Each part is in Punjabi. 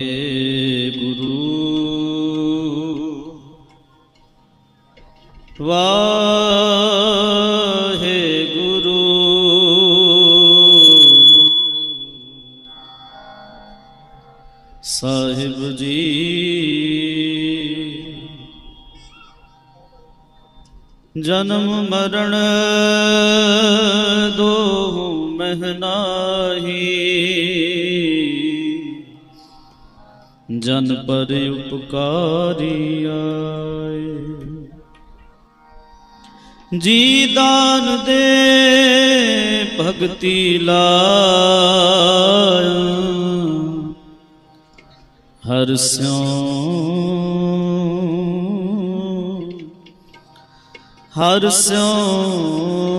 ਗੁਰੂ। ਵਾਹਿਗੁਰੂ। ਸਾਹਿਬ ਜੀ। ਜਨਮ ਮਰਨ ਦੋਹੁ ਮਹਿਨਾਹੀ ਜਨ ਪਰ ਉਪਕਾਰੀ ਆਏ। ਜੀ ਦਾਨ ਦੇ ਭਗਤੀ ਲਾਇਆ। ਹਰ ਸਿਉ ਹਰ ਸਿਉ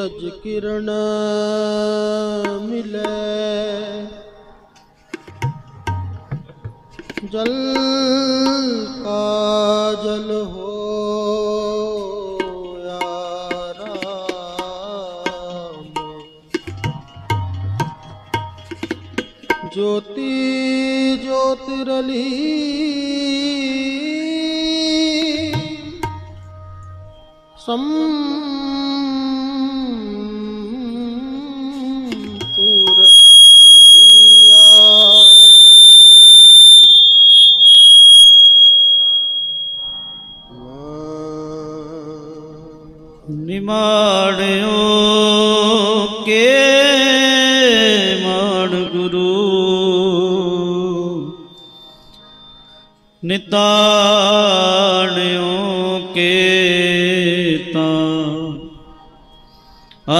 ਸੂਰਜ ਕਿਰਨ ਮਿਲੇ। ਜਲ ਕਾ ਜਲ ਹੋਇਆ ਰਾਮ। ਜੋਤੀ ਜੋਤ ਰਲੀ। ਸੰਪੂਰਨ ਨਿਤਾਣਿਓ ਕੇ ਤਾਂ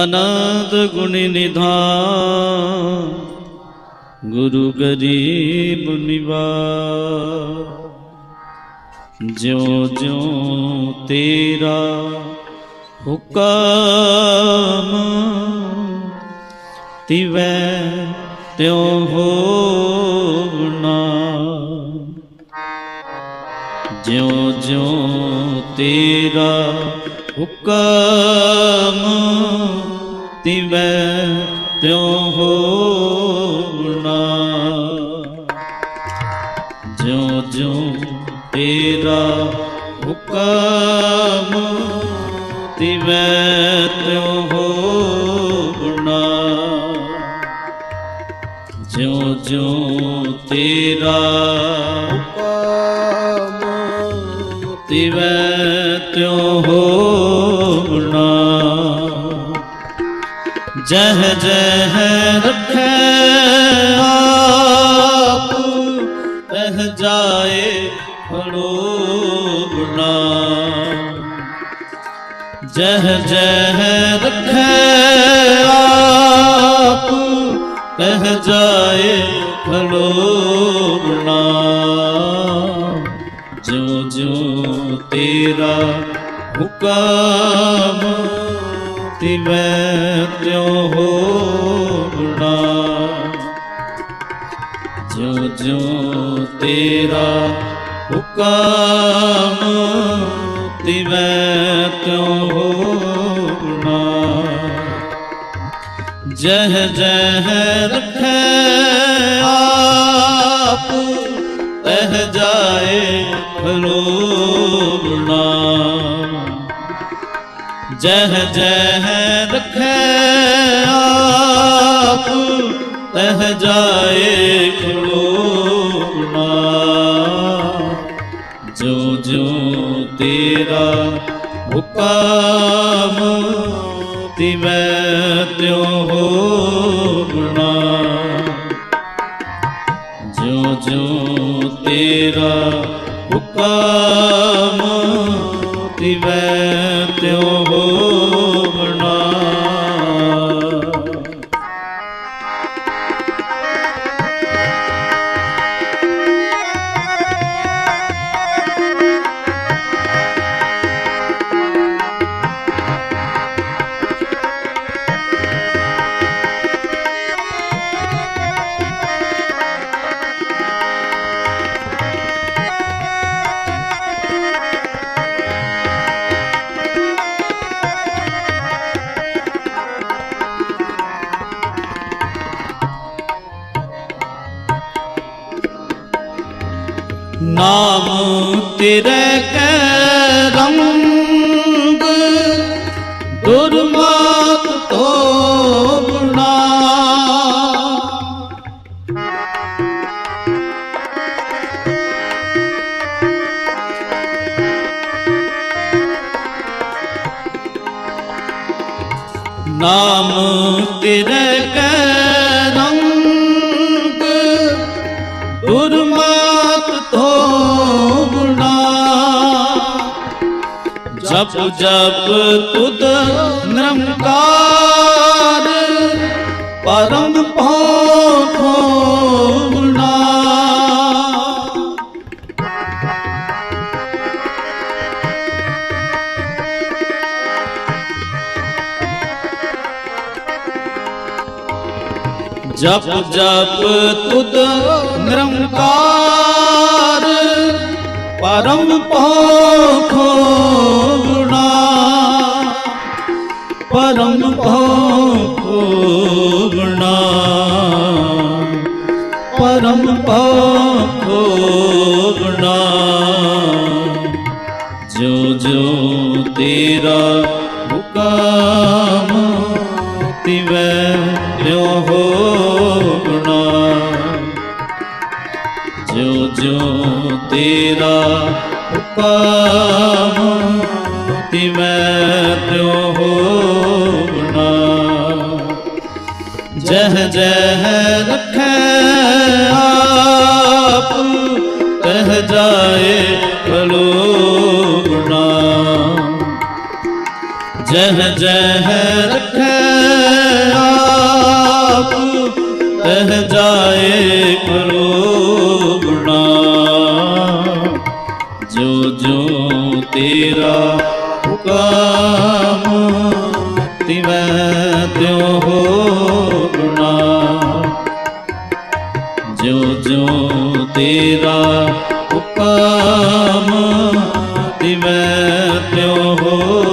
ਅਨੰਦ ਗੁਣੀ ਨਿਧਾਨ, ਗੁਰੂ ਗਰੀਬ ਨਿਵਾਰ। ਜਿਉ ਜਿਉ ਤੇਰਾ ਹੁਕਮ ਤਿਵੈ, ਤਿਉ ਹੋ ਜਿਉ ਜਿਉ ਤੇਰਾ ਹੁਕਮ ਤਿਵੈ ਤਿਉ ਹੋਣਾ। ਜਿਉ ਜਿਉ ਤੇਰਾ ਹੁਕਮ ਤਿਵੈ ਤਿਉ ਹੋਣਾ। ਜਿਉ ਜਿਉ ਤੇਰਾ ਜਹ ਜਹ ਰਖੈ ਆਪ ਤਹ ਜਾਏ ਖੜੋਣਾ ਜਹ ਜਹ ਰਖੈ ਆਪ ਤਹ ਜਾਏ ਖੜੋਣਾ ਜੋ ਜੋ ਤੇਰਾ ਹੁਕਮ ਤਿਵੈ ਤਿਉ ਹੋਣਾ ਜਿਉ ਜਿਉ ਤੇਰਾ ਹੁਕਮ ਤਿਵੈ ਤਿਉ ਹੋਣਾ ਜਹ ਜਹ ਰਖੈ ਜਹ ਜਹ ਰਖੈ ਆਪ, ਤਹ ਜਾਏ ਖਲੋਣਾ ਜੋ ਜੋ ਤੇਰਾ ਹੁਕਮ, ਤਿਵੈ ਤਿਉ ਹੋਣਾ ਜੋ ਜੋ ਤੇਰਾ ਹੁਕਮ, ਤਿਵੈ ਤੇਰੇ ਕੈ ਰੰਗ ਦੁਰਮਤ ਤੋਬਣਾ ਨਾਮ ਤੇਰੇ ਕੈ ਰੰਗ ਜਪ ਜਪ ਤੁਧ ਨਿਰੰਕਾਰ ਪਰਮ ਭੋਖੋਣਾ ਜਪ ਜਪ ਤੁਧ ਨਿਰੰਕਾਰ ਪਰਮ ਭੋਖੋਣਾ ਪਰਮ ਭੋਖੋਣਾ ਪਰਮ ਭੋਖੋਣਾ ਜੋ ਜੋ ਤੇਰਾ ਜਹ ਜਹ ਰਖੈ ਆਪ ਤਹ ਜਾਏ ਬਲੋਗਣਾ ਜਹ ਜਹ ਰਖੈ ਜੋ ਤੇਰਾ ਹੁਕਮ ਤਿਵੈ ਤਿਉ ਹੋਣਾ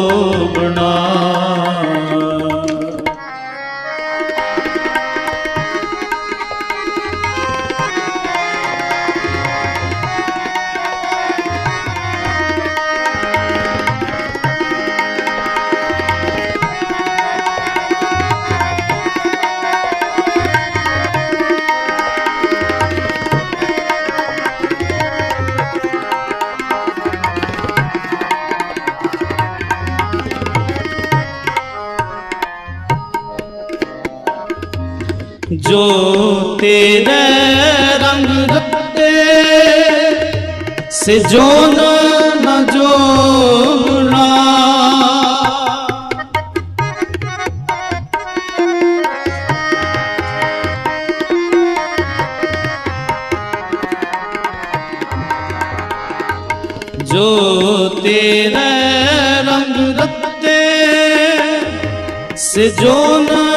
ਜੋ ਤੇਰੇ ਰੰਗ ਰੱਤੇ ਸੇ ਜੋਨ ਨ ਜੋਣਾ ਜੋ ਤੇਰੇ ਰੰਗ ਰੱਤੇ ਸੇ ਜੋਨ ਨ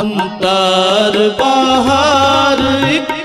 ਅੰਤਰ ਬਾਹਰ ਇੱਕ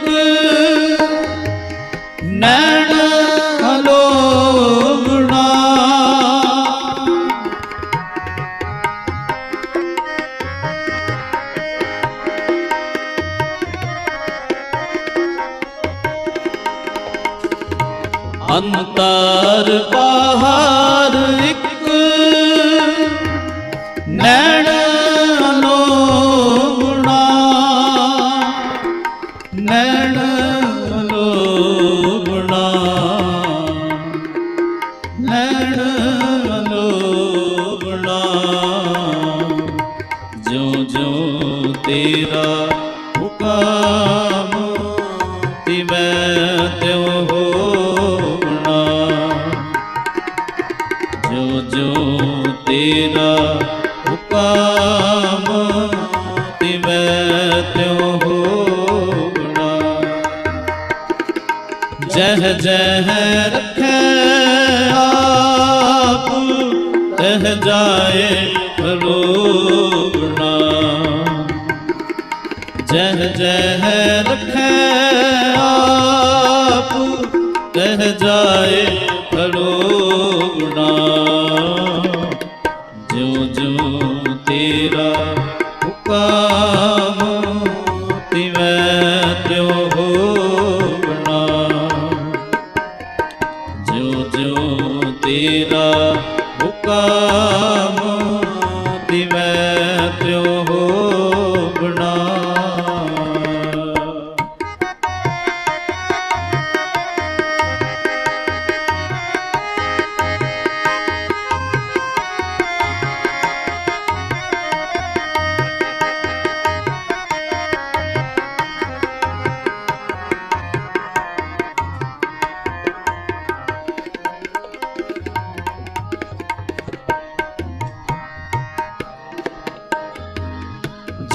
ਜਹ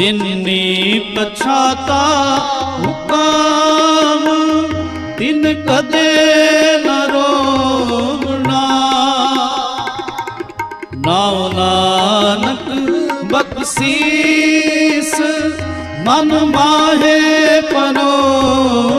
ਜਿਨਨੀ ਪਛਾਤਾ ਹੁਕਮ ਤਿਨ ਕਦੇ ਨ ਰੋਵਣਾ। ਨਾਉ ਨਾਨਕ ਬਖਸ਼ੀਸ ਮਨ ਮਾਹੇ ਪਰੋ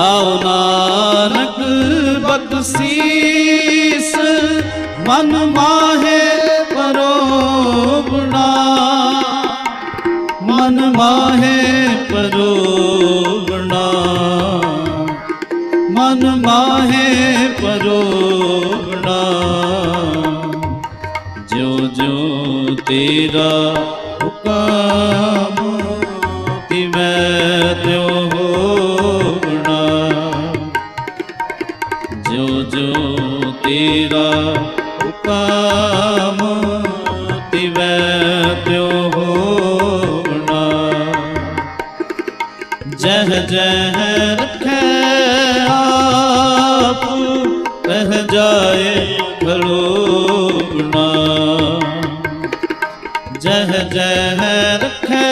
ਨਾਉ ਨਾਨਕ ਬਖਸ਼ੀਸ, ਮਨ ਮਾਹੇ ਪਰੋਵਣਾ ਮਨ ਮਾਹੇ ਪਰੋਵਣਾ ਮਨ ਮਾਹੇ ਪਰੋਵਣਾ ਜੋ ਜੋ ਤੇਰਾ ਹੁਕਮ ਜਹ ਜਹ ਰਖੈ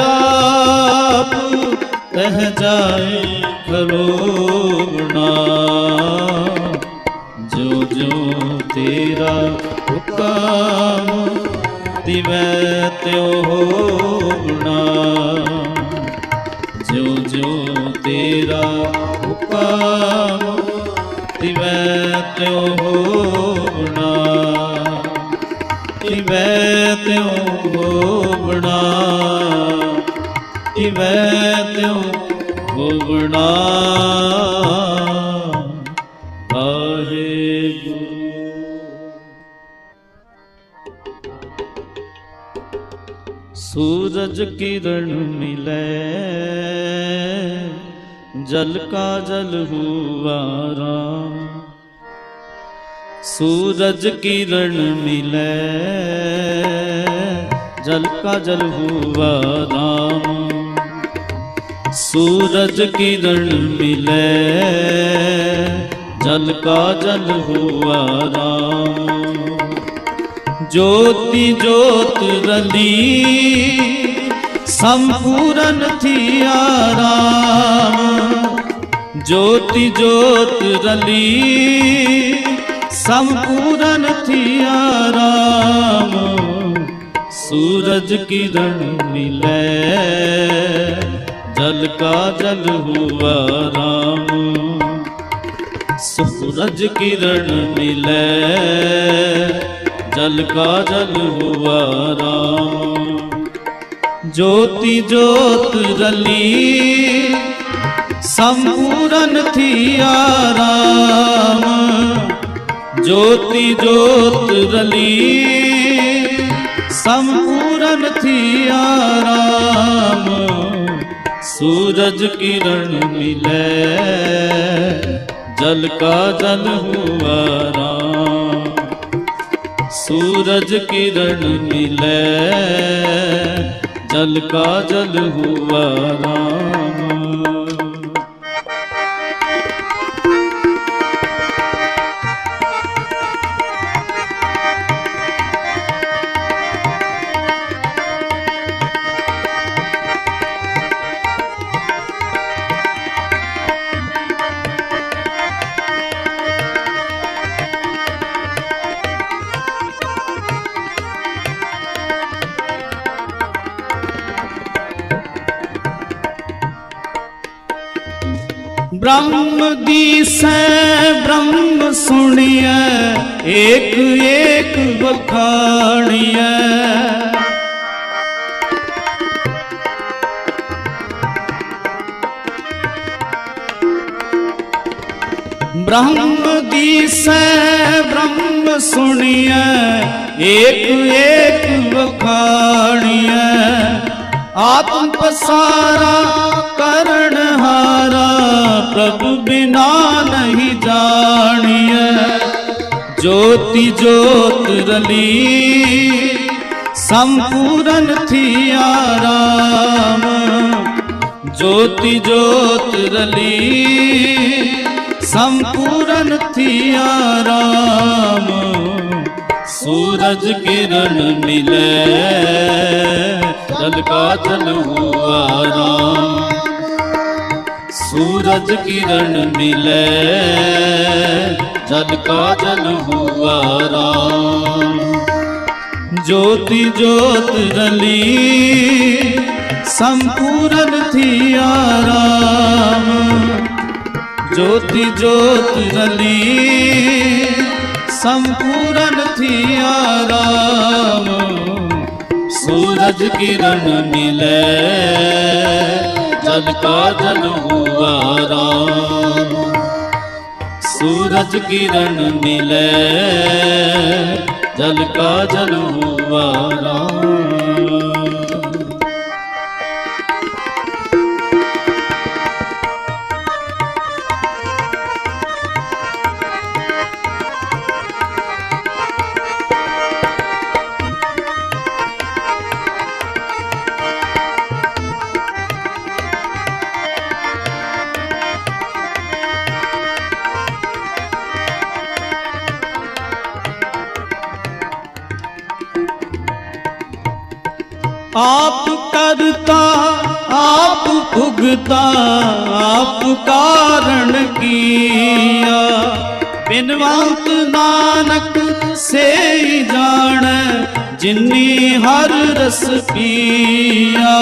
ਆਪ, ਕਹਿ ਜਾਏ ਖਲੋਵਣਾ ਜੋ ਜੋ ਤੇਰਾ ਹੁਕਮ ਤਿਵੈ ਤਿਉ ਹੋਵਣਾ ਜੋ ਜੋ ਤੇਰਾ ਹੁਕਮ ਤਿਵੈ ਤਿਉ ਹੋਵਣਾ ਤਿਵੈ ਹੋਵਣਾ ਕਿਵੇਂ ਤਿਉ ਹੋਵਣਾ ਸੂਰਜ ਕਿਰਨ ਮਿਲੇ, ਜਲ ਕਾ ਜਲ ਹੁਆ ਰਾਮ। ਸੂਰਜ ਕਿਰਨ ਮਿਲੇ जल का जल हुआ राम सूरज किरण मिले जल का जल हुआ राम ज्योति ज्योत रली संपूरन थी आराम ज्योति ज्योत रली संपूरन थी आराम सूरज किरण मिले जल का जल हुआ राम सूरज किरण मिले जल का जल हुआ राम ज्योति ज्योत रली संपूरन थी आराम ज्योति ज्योत रली संपूरन थी आराम सूरज किरण मिले जल का जल हुआ राम सूरज किरण मिले जल का जल हुआ राम ਸੁਣੀਐ ਏਕ ਏਕ ਵਖਾਣੀਐ। ਬ੍ਰਹਮ ਦੀਸੈ ਬ੍ਰਹਮ ਸੁਣੀਐ ਏਕ ਏਕ ਵਖਾਣੀਐ। ਆਤਮ ਪਸਾਰਾ ਕਰਨ ਹਾਰਾ ਪ੍ਰਭ ਬਿਨਾ ਨਹੀਂ ਜਾਣੀਐ। ਜੋਤੀ ਜੋਤ ਰਲੀ, ਸੰਪੂਰਨ ਥਿਆ ਰਾਮ ਜੋਤੀ ਜੋਤ ਰਲੀ, ਸੰਪੂਰਨ ਥਿਆ ਰਾਮ सूरज किरण मिले जल का जल हुआ राम सूरज किरण मिले जल का जल हुआ राम ज्योति ज्योत रली संपूर्ण थी आराम ज्योति ज्योत रली संपूर्ण थिया राम सूरज किरण मिले जल का जल हुआ राम सूरज किरण मिले जल का जल हुआ राम ਆਪ ਕਰਤਾ, ਆਪ ਭੁਗਤਾ, ਆਪ ਕਾਰਣ ਕੀਆ। ਬਿਨਵੰਤ ਨਾਨਕ ਸੇ ਜਾਣ, ਜਿਨੀ ਹਰ ਰਸ ਪੀਆ।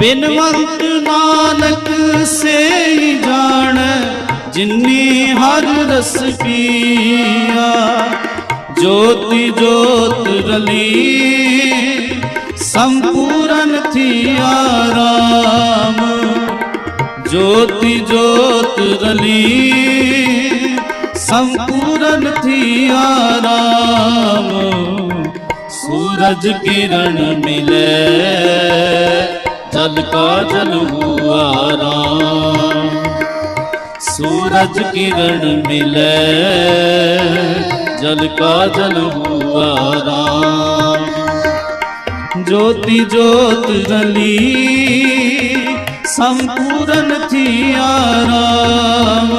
ਬਿਨਵੰਤ ਨਾਨਕ ਸੇ ਜਾਣ ਜਿਨੀ ਹਰ ਰਸ ਪੀਆ, ਜੋਤੀ ਜੋਤ ਰਲੀ, ਸੰਪੂਰਨ ਥਿਆ ਰਾਮ। ਜੋਤੀ ਜੋਤ ਰਲੀ, ਸੰਪੂਰਨ ਥਿਆ ਰਾਮ। ਸੂਰਜ ਕਿਰਨ ਮਿਲੇ, ਜਲ ਕਾ ਜਲ ਹੁਆ ਰਾਮ। सूरज किरण मिले जल का जल हुआ राम ज्योति ज्योत रली संपूर्ण थिया राम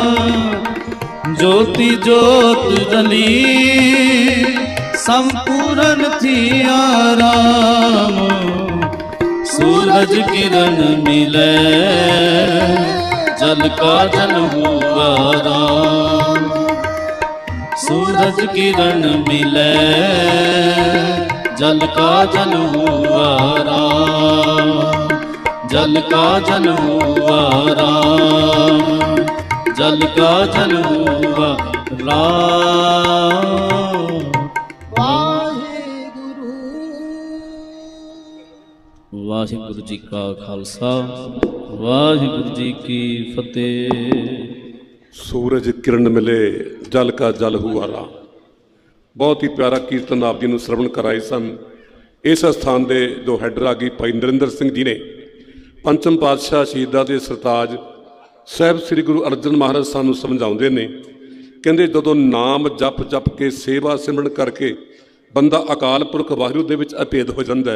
ज्योति ज्योत रली संपूर्ण थिया राम सूरज किरण मिले ਸਦਕਾ ਜਨ ਹੁਆ ਰਾਮ। ਸੂਰਜ ਕਿਰਨ ਮਿਲੇ, ਜਲ ਕਾ ਜਨ ਹੁਆ ਰਾਮ। ਜਲ ਕਾ ਜਨ ਹੁਆ ਰਾਮ, ਜਲ ਕਾ ਜਨ ਹੁਆ ਰਾਮ। ਵਾਹਿਗੁਰੂ ਵਾਹਿਗੁਰੂ ਜੀ ਕਾ ਖਾਲਸਾ। ਵਾਹਿਗੁਰੂ ਜੀ ਕੀ ਫਤਿਹ। ਸੂਰਜ ਕਿਰਨ ਮਿਲੇ, ਜਲ ਕਾ ਜਲ ਹੁਆ ਰਾਮ ਬਹੁਤ ਹੀ ਪਿਆਰਾ ਕੀਰਤਨ ਆਪ ਜੀ ਨੂੰ ਸ਼ਰਵਣ ਕਰਾਏ ਸਨ। ਇਸ ਸਥਾਨ ਦੇ ਜੋ ਹੈਡਰ ਰਾਗੀ ਭਾਈ ਨਰਿੰਦਰ ਸਿੰਘ ਜੀ ਨੇ, ਪੰਚਮ ਪਾਤਸ਼ਾਹ ਸ਼ਹੀਦਾਂ ਦੇ ਸਰਤਾਜ ਸਾਹਿਬ ਸ੍ਰੀ ਗੁਰੂ ਅਰਜਨ ਮਹਾਰਾਜ ਸਾਨੂੰ ਸਮਝਾਉਂਦੇ ਨੇ, ਕਹਿੰਦੇ ਜਦੋਂ ਨਾਮ ਜਪ ਜਪ ਕੇ ਸੇਵਾ ਸਿਮਰਨ ਕਰਕੇ ਬੰਦਾ ਅਕਾਲ ਪੁਰਖ ਵਾਹਿਗੁਰੂ ਦੇ ਵਿੱਚ ਅਭੇਦ ਹੋ ਜਾਂਦਾ ਹੈ